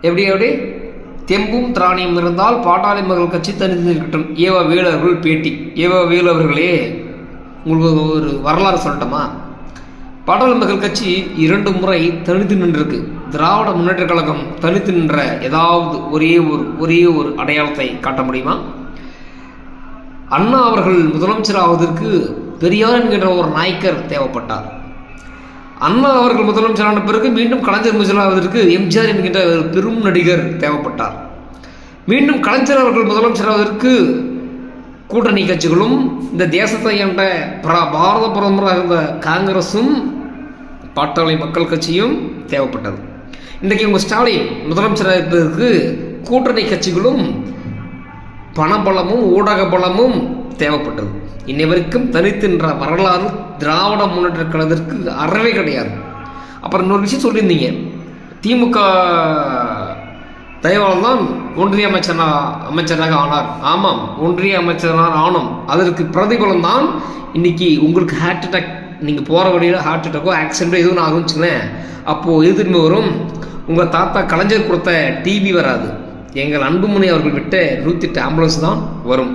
எப்படி எப்படி? தெம்பும் திராணியும் இருந்தால் பாட்டாளி மக்கள் கட்சி தனித்து இருக்கட்டும் ஏவா வேலு பேட்டி. ஏவா வேலு அவர்களே உங்களுக்கு ஒரு வரலாறு சொல்லட்டுமா? பாட்டாளி மக்கள் கட்சி இரண்டு முறை தனித்து நின்றிருக்கு. திராவிட முன்னேற்ற கழகம் தனித்து நின்ற ஏதாவது ஒரே ஒரு ஒரே ஒரு அடையாளத்தை காட்ட முடியுமா? அண்ணா அவர்கள் முதலமைச்சர் ஆவதற்கு பெரியார் என்கின்ற ஒரு நாயக்கர் தேவைப்பட்டார். அண்ணா அவர்கள் முதலமைச்சரான பிறகு மீண்டும் கலைஞர் முதலமைச்சராவதற்கு எம்ஜிஆர் என்கின்ற பெரும் நடிகர் தேவைப்பட்டார். மீண்டும் கலைஞர் அவர்கள் முதலமைச்சராவதற்கு கூட்டணி கட்சிகளும் இந்த தேசத்தை என்ற பிர- பாரத பிரதமராக இருந்த காங்கிரஸும் பாட்டாளி மக்கள் கட்சியும் தேவைப்பட்டது. இன்றைக்கு உங்கள் ஸ்டாலின் முதலமைச்சராக இருப்பதற்கு கூட்டணி கட்சிகளும் பணபலமும் ஊடக பலமும் தேவைப்பட்டது. இன்னை வரைக்கும் தனித்தின்ற வரலாறு திராவிட முன்னேற்ற கழகத்திற்கு அறவே கிடையாது. அப்புறம் இன்னொரு விஷயம் சொல்லியிருந்தீங்க. திமுக தயவால் தான் ஒன்றிய அமைச்சராக அமைச்சராக ஆனார். ஆமாம் ஒன்றிய அமைச்சராக ஆனோம் அதற்கு பிரதிபலம் தான் இன்னைக்கு உங்களுக்கு ஹார்ட் அட்டாக் நீங்கள் போகிற வழியில் ஹார்ட் அட்டாக்கோ ஆக்சிடென்ட்டோ எதுவும் ஆகும்னு வச்சுங்களேன் அப்போது எது திரும்ப வரும். உங்கள் தாத்தா கலைஞர் கொடுத்த டிவி வராது. எங்கள் அன்புமணி அவர்கள் விட்ட நூற்றி எட்டு ஆம்புலன்ஸ் தான் வரும்.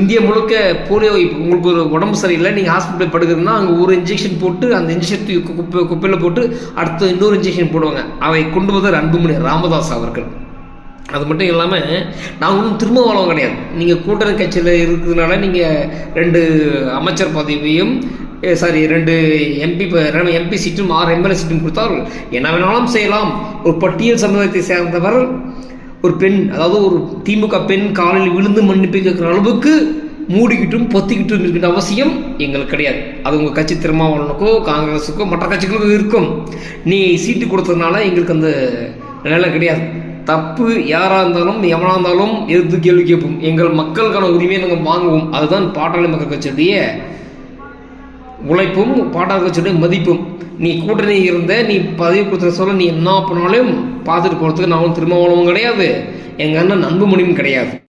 இந்தியா முழுக்க போலியோ இப்போ உங்களுக்கு ஒரு உடம்பு சரியில்லை நீங்கள் ஹாஸ்பிட்டல் படுக்கிறதுனா அங்கே ஒரு இன்ஜெக்ஷன் போட்டு அந்த இன்ஜெக்ஷன் குப்பை குப்பையில் போட்டு அடுத்து இன்னொரு இன்ஜெக்ஷன் போடுவாங்க. அவை கொண்டு வந்தார் அன்புமணி ராமதாஸ் அவர்கள். அது மட்டும் இல்லாமல் நான் ஒன்றும் திரும்ப வாழவும் கிடையாது. நீங்கள் கூட்டணி கட்சியில் இருக்கிறதுனால நீங்கள் ரெண்டு அமைச்சர் பதவியும் சாரி ரெண்டு எம்பி எம்பி சீட்டும் ஆறு எம்எல்ஏ சீட்டும் கொடுத்தார்கள். என்ன வேணாலும் செய்யலாம். ஒரு பட்டியல் சமுதாயத்தை சேர்ந்தவர் ஒரு பெண் அதாவது ஒரு திமுக பெண் காலையில் விழுந்து மன்னிப்பு கேட்குற அளவுக்கு மூடிக்கிட்டும் பொத்திக்கிட்டும் இருக்கின்ற அவசியம் எங்களுக்கு கிடையாது. அது உங்கள் கட்சி திருமாவளவனுக்கோ காங்கிரஸுக்கோ மற்ற கட்சிகளுக்கும் இருக்கும். நீ சீட்டு கொடுத்ததுனால எங்களுக்கு அந்த நிலை கிடையாது. தப்பு யாராக இருந்தாலும் எவனாக இருந்தாலும் எதிர்த்து கேள்வி கேட்போம். எங்கள் மக்களுக்கான உரிமையை நாங்கள் வாங்குவோம். அதுதான் பாட்டாளி மக்கள் கட்சியுடைய உழைப்பும் பாட்டாளி கட்சியுடைய மதிப்பும். நீ கூட்டணி இருந்த நீ பதவி கொடுத்த சொல்ல நீ என்ன பண்ணாலும் பார்த்துட்டு போகிறதுக்கு நான் திருமாவளவும் கிடையாது. எங்கள் அண்ணன் அன்புமணியும் கிடையாது.